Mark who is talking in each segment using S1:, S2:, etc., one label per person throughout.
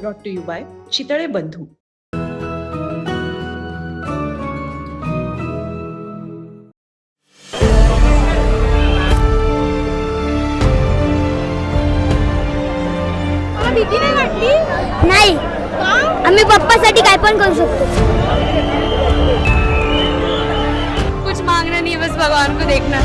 S1: Brought to you by Chitale Bandhu
S2: नाही वाटली?
S3: नाही.
S2: का?
S3: आम्ही पप्पासाठी काय पण करू शकतो.
S2: कुछ मांगना नहीं बस भगवान को देखना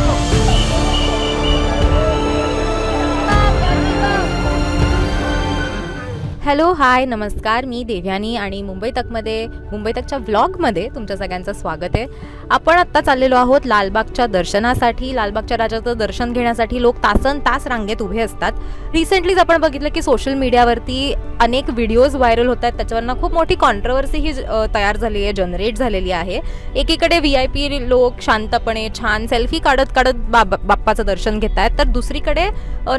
S4: हॅलो हाय नमस्कार. मी देव्यानी आणि मुंबई तकमध्ये मुंबई तकच्या व्लॉगमध्ये तुमच्या सगळ्यांचं स्वागत आहे. आपण आत्ता चाललेलो आहोत लालबागच्या दर्शनासाठी. लालबागच्या राजाचं दर्शन घेण्यासाठी लोक तासन तास रांगेत उभे असतात. रिसेंटलीच आपण बघितलं की सोशल मीडियावरती अनेक व्हिडिओज व्हायरल होत आहेत. त्याच्यावरनं खूप मोठी कॉन्ट्रवर्सी ही तयार झाली आहे जनरेट झालेली आहे. एकीकडे व्ही आय पी लोक शांतपणे छान सेल्फी काढत काढत बाब बाप्पाचं दर्शन घेत आहेत तर दुसरीकडे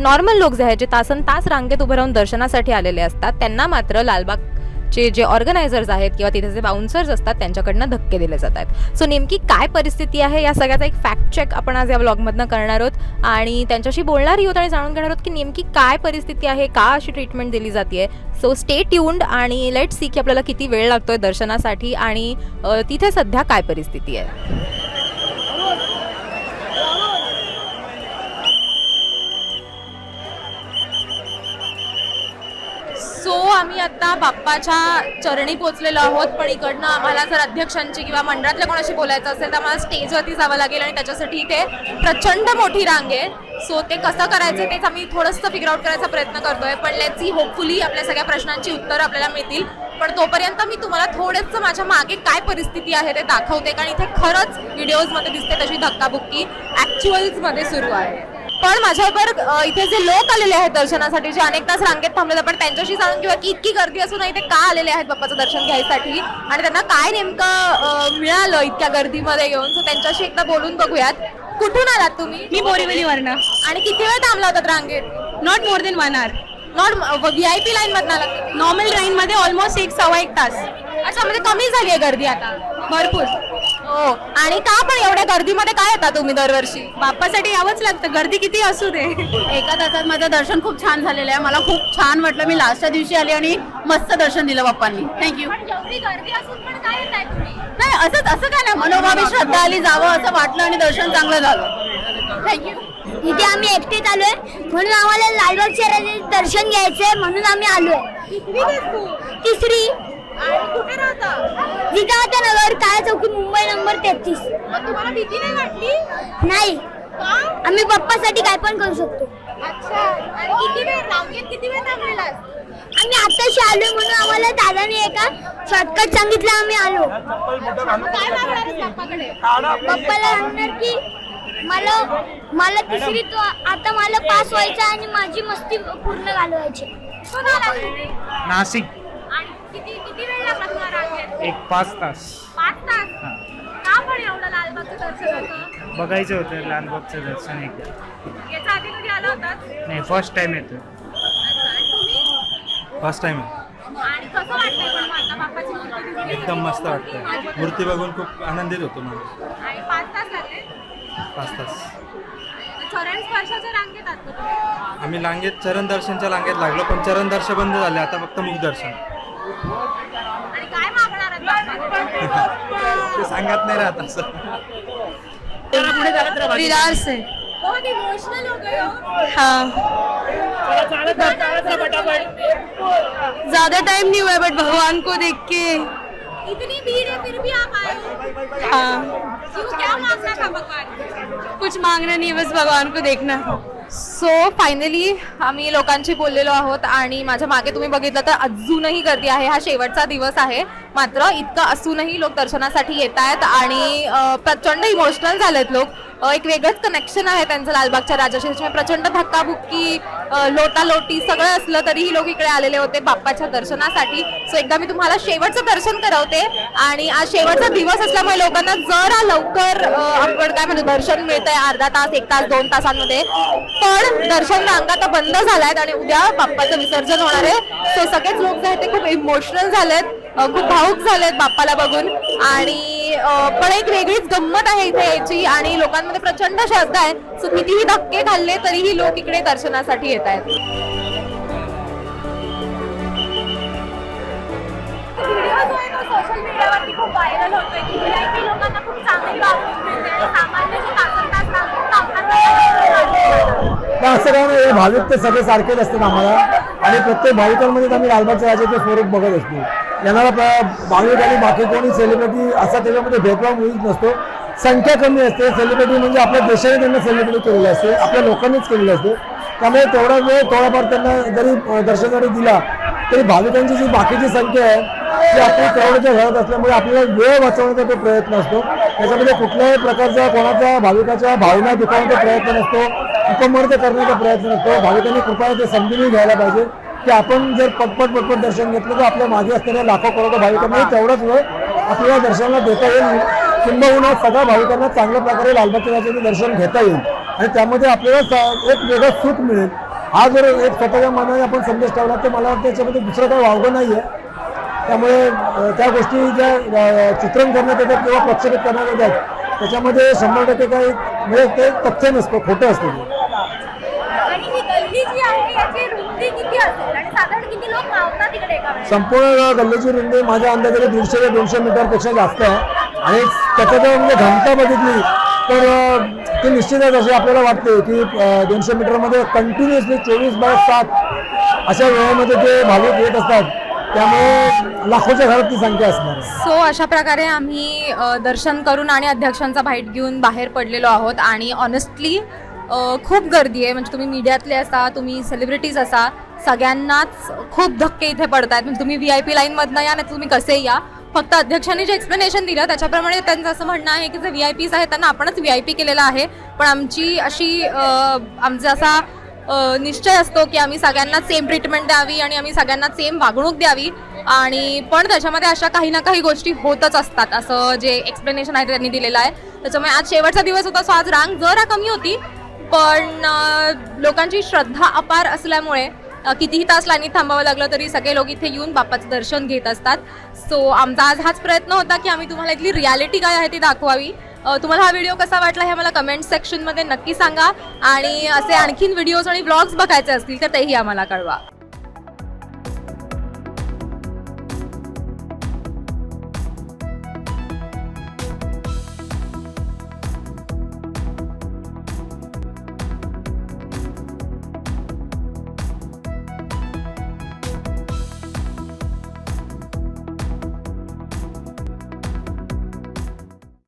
S4: नॉर्मल लोक जे आहेत जे तासन तास रांगेत उभे राहून दर्शनासाठी आलेले असतात त्यांना मात्र लालबागचे जे ऑर्गनायझर्स आहेत किंवा तिथे जे बाउन्सर्स असतात त्यांच्याकडनं धक्के दिले जात आहेत. सो नेमकी काय परिस्थिती आहे या सगळ्याचा एक फॅक्ट चेक आपण आज या ब्लॉगमधनं करणार आहोत. आणि त्यांच्याशी बोलणारही आहोत आणि जाणून घेणार आहोत की नेमकी काय परिस्थिती आहे का अशी ट्रीटमेंट दिली जाते सो स्टे ट्यून्ड आणि लेट सी की आपल्याला किती वेळ लागतोय दर्शनासाठी आणि तिथे सध्या काय परिस्थिती आहे. आम्ही आता बाप्पाच्या चरणी पोहोचलेलो आहोत पण इकडनं आम्हाला जर अध्यक्षांची किंवा मंडळातल्या कोणाशी बोलायचं असेल तर आम्हाला स्टेजवरती जावं लागेल आणि त्याच्यासाठी इथे प्रचंड मोठी रांग आहे. सो ते कसं करायचं तेच आम्ही थोडंसं फिगर आउट करायचा प्रयत्न करतोय पण लेट्स सी होपफुली आपल्या सगळ्या प्रश्नांची उत्तरं आपल्याला मिळतील. पण तोपर्यंत मी तुम्हाला थोडंसं माझ्या मागे काय परिस्थिती आहे ते दाखवते कारण इथे खरंच व्हिडिओजमध्ये दिसते तशी धक्काबुक्की ॲक्च्युअल्समध्ये सुरू आहे. पण माझ्याबरोबर अ, इथे जे लोक आलेले आहेत दर्शनासाठी जे अनेक तास रांगेत थांबलेले पण त्यांच्याशी जाणून किंवा की इतकी गर्दी असून इथे का आलेले आहेत बाप्पाचं दर्शन घ्यायसाठी? आणि त्यांना काय नेमकं मिळालं इतक्या गर्दीमध्ये येऊन सो त्यांच्याशी एकदा बोलून बघूयात. कुठून आलात तुम्ही?
S2: मी बोरीवलीवरनं
S4: आणि किती वेळ थांबला होतात रांगेत?
S2: Not more than one hour
S4: not V I P line मधून आलात तुम्ही?
S2: नॉर्मल ट्रेन मध्ये ऑलमोस्ट एक सव्वा एक तास.
S4: अच्छा म्हणजे कमी झाली आहे गर्दी आता.
S2: भरपूर.
S4: हो. आणि का पण एवढ्या गर्दीमध्ये काय येतात तुम्ही दरवर्षी?
S2: बाप्पासाठी यावंच लागतं. गर्दी किती असू दे.
S5: एका तासात माझं दर्शन खूप छान झालेलं आहे. मला खूप छान वाटलं. मी लास्टच्या दिवशी आली आणि मस्त दर्शन दिलं बाप्पांनी. थँक्यू
S4: एवढी गर्दी असून पण काय येत आहे तुम्ही?
S5: नाही असंच असं काय नाही. मनोभावी श्रद्धा आली जावं असं वाटलं आणि दर्शन चांगलं झालं. थँक्यू
S3: इथे आम्ही एकटेच आलोय. म्हणून आम्हाला लालबागच्या राजाचे दर्शन घ्यायचंय. म्हणून आम्ही आलोय. तिसरी.
S2: कुठे राहता?
S3: जिजामाता नगर काळा चौकी मुंबई नंबर तेहतीस.
S2: तुम्हाला भीती नाही वाटली?
S3: नाही.
S2: का?
S3: आम्ही पप्पासाठी काय पण करू शकतो.
S2: अच्छा. आणि किती वेळ रांगेत किती वेळ थांबलेला
S3: आम्ही आताशी आलोय म्हणून आम्हाला दादाने एका शॉर्टकट सांगितलं आम्ही आलो.
S2: काय मागणार आहेस बाप्पाकडे
S3: पप्पाला सांगणार की मला मला तिसरी तो आता मला पास व्हायचा आणि माझी मस्ती पूर्ण घालवायची?
S6: नाशिक.
S2: किती किती वेळ लागला तुम्हाला रांगेत
S6: एक पाच तास.
S2: पाच तास? का पण एवढं लालबागचं दर्शन होतं?
S6: बघायचं होतं लालबागचं दर्शन एकदा
S2: याच्या आधी कधी आला होतात
S6: नाही फर्स्ट टाइम येतो
S2: आणि तुम्ही?
S7: फर्स्ट टाइम आहे.
S2: आणि कसं वाटतंय पण मग आता बाप्पाची मूर्ती दिसली?
S7: एकदम मस्त वाटतं मूर्ती बघून खूप आनंदित होतो मला
S2: आणि पाच तास लागले
S7: पाच तास.
S2: चरण स्पर्शाच्या रांगेत आहात का तुम्ही?
S7: आम्ही लांगेत चरण दर्शनच्या लांगेत लागलो पण चरण दर्शन बंद झाले आता फक्त मुख दर्शन.
S2: काय मागणार आहेत बाप्पाकडे?
S7: सांगत नाही राहत असं.
S2: विरार से. बहुत इमोशनल हो गए हो? हाँ. ज़्यादा टाइम नहीं हुआ है बट भगवान को देख के. इतनी भीड़ है फिर भी आप आए हो? हाँ. क्यों क्या मांगना था भगवान? कुछ मांगना नहीं बस भगवान को देखना
S4: सो फायनली आम्ही लोकांशी बोललेलो आहोत आणि माझ्या मागे तुम्ही बघितलं तर अजूनही गर्दी आहे. हा शेवटचा दिवस आहे. मात्र इतकं असूनही लोक दर्शनासाठी येत आहेत आणि प्रचंड इमोशनल झालेत लोक. एक वेगळंच कनेक्शन आहे त्यांचं लालबागच्या राजाशी. त्याच्यामुळे प्रचंड धक्काबुक्की लोटालोटी सगळं असलं तरीही लोक इकडे आलेले होते बाप्पाच्या दर्शनासाठी. सो एकदा मी तुम्हाला शेवटचं दर्शन करवते. आणि आज शेवटचा दिवस असल्यामुळे लोकांना जरा लवकर आपण काय म्हणतो दर्शन मिळतंय अर्धा तास एक तास दोन तासांमध्ये. पण दर्शन रांगा आता बंद झाल्यात आणि उद्या बाप्पाचं विसर्जन होणार आहे. सो सगळेच लोक जे आहेत ते खूप इमोशनल झालेत. खूप भाऊक झालेत बाप्पाला बघून. आणि अं, पण एक वेगळीच गंमत आहे इथे याची आणि लोकांमध्ये प्रचंड श्रद्धा आहे. सो कितीही धक्के खाल्ले तरीही लोक इकडे दर्शनासाठी येत आहेत.
S2: जो आहे तो सोशल मीडियावरती खूप व्हायरल होतोय. की व्हीआयपी लोकांना खूप चांगली वागणूक मिळते आणि सामान्य जे तासन तास लावतात
S8: पण असं काय नाही हे भाविक ते सगळे सारखेच असतात आम्हाला. आणि प्रत्येक भाविकांमध्ये आम्ही लालबागच्या राजाचे स्वरूप बघत असतो. येणारा भाविक आणि बाकी कोणी सेलिब्रिटी असा त्याच्यामध्ये भेदभाव मुळीच नसतो. संख्या कमी असते. सेलिब्रिटी म्हणजे आपल्या देशाने त्यांना सेलिब्रिटी केलेली असते. आपल्या लोकांनीच केलेलं असते. त्यामुळे तेवढा वेळ थोडाफार त्यांना जरी दर्शनासाठी दिला तरी भाविकांची जी बाकीची संख्या आहे ती आपली तेवढ्याच्या घरात असल्यामुळे आपल्याला वेळ वाचवण्याचा तो प्रयत्न असतो. त्याच्यामध्ये कुठल्याही प्रकारचा कोणाच्या भाविकाच्या भावना दुखावण्याचा प्रयत्न नसतो. उपमर्द करण्याचा प्रयत्न नसतो. भाविकांनी कृपया ते समजूनही घ्यायला पाहिजे. की आपण जर पटपट पटपट दर्शन घेतलं तर आपल्या मागे असलेल्या लाखो करोडो भाविकांना तेवढाच वेळ आपल्याला दर्शनाला देता येईल. किंबहुना सगळ्या भाविकांना चांगल्या प्रकारे लालबागच्या दर्शन घेता येईल. आणि त्यामध्ये आपल्याला एक वेगळं सुख मिळेल. हा जर एक स्वतःच्या मनाने आपण संदेश ठेवला तर मला वाटतं याच्यामध्ये दुसरं काही वावगं नाही आहे त्यामुळे त्या गोष्टी ज्या चित्रण करण्यात येतात किंवा प्रक्षेपित करण्यात येतात त्याच्यामध्ये शंभर टक्के काही म्हणजे ते तथ्य नसतं खोटं असतं ते.
S2: आणि ही गल्ली जी आहे याची रुंदी किती असेल? आणि साधारण किती लोक मावतात तिकडे एका वेळेला
S8: संपूर्ण गल्लीची रुंदी माझ्या अंदाजाने दीडशे ते दोनशे मीटरपेक्षा जास्त आहे. आणि त्याच्या जर म्हणजे घनता बघितली तर अ, ती निश्चितच अशी आपल्याला वाटते की अ, दोनशे मीटरमध्ये कंटिन्युअसली चोवीस बाय सात अशा वेळेमध्ये ते भाविक येत असतात त्यामुळे लाखोच्या घरात ती संख्या असणार आहे.
S4: सो अशा प्रकारे आम्ही अ, दर्शन करून आणि अध्यक्षांचा बाईट घेऊन बाहेर पडलेलो आहोत. आणि ऑनेस्टली खूप गर्दी आहे. म्हणजे तुम्ही मीडियातले असा तुम्ही सेलिब्रिटीज असा सगळ्यांनाच खूप धक्के इथे पडत आहेत म्हणजे तुम्ही व्ही आय पी लाईनमधनं या नाही तुम्ही कसे या? फक्त अध्यक्षांनी जे एक्सप्लेनेशन दिलं त्याच्याप्रमाणे त्यांचं असं म्हणणं आहे की जे व्ही आय पीज आहेत त्यांना आपणच व्ही आय पी केलेलं आहे. पण आमची अशी आमचा असा निश्चय असतो की आम्ही सगळ्यांना सेम ट्रीटमेंट द्यावी आणि आम्ही सगळ्यांना सेम वागणूक द्यावी. आणि पण त्याच्यामध्ये अशा काही ना काही गोष्टी होतच असतात असं जे एक्सप्लेनेशन आहे त्यांनी दिलेलं आहे. त्याच्यामुळे आज शेवटचा दिवस होता सो आज रांग जरा कमी होती. पण लोकांची श्रद्धा अपार असल्यामुळे कितीही तास लाईनीत थांबावं लागलं तरी सगळे लोक इथे येऊन बाप्पाचं दर्शन घेत असतात. सो आमचा आज हाच प्रयत्न होता की आम्ही तुम्हाला इथली रियालिटी काय आहे ती दाखवावी. तुम्हाला हा व्हिडिओ कसा वाटला हे मला कमेंट सेक्शनमध्ये नक्की सांगा. आणि असे आणखीन व्हिडिओज आणि ब्लॉग्स बघायचे असतील तर तेही आम्हाला कळवा.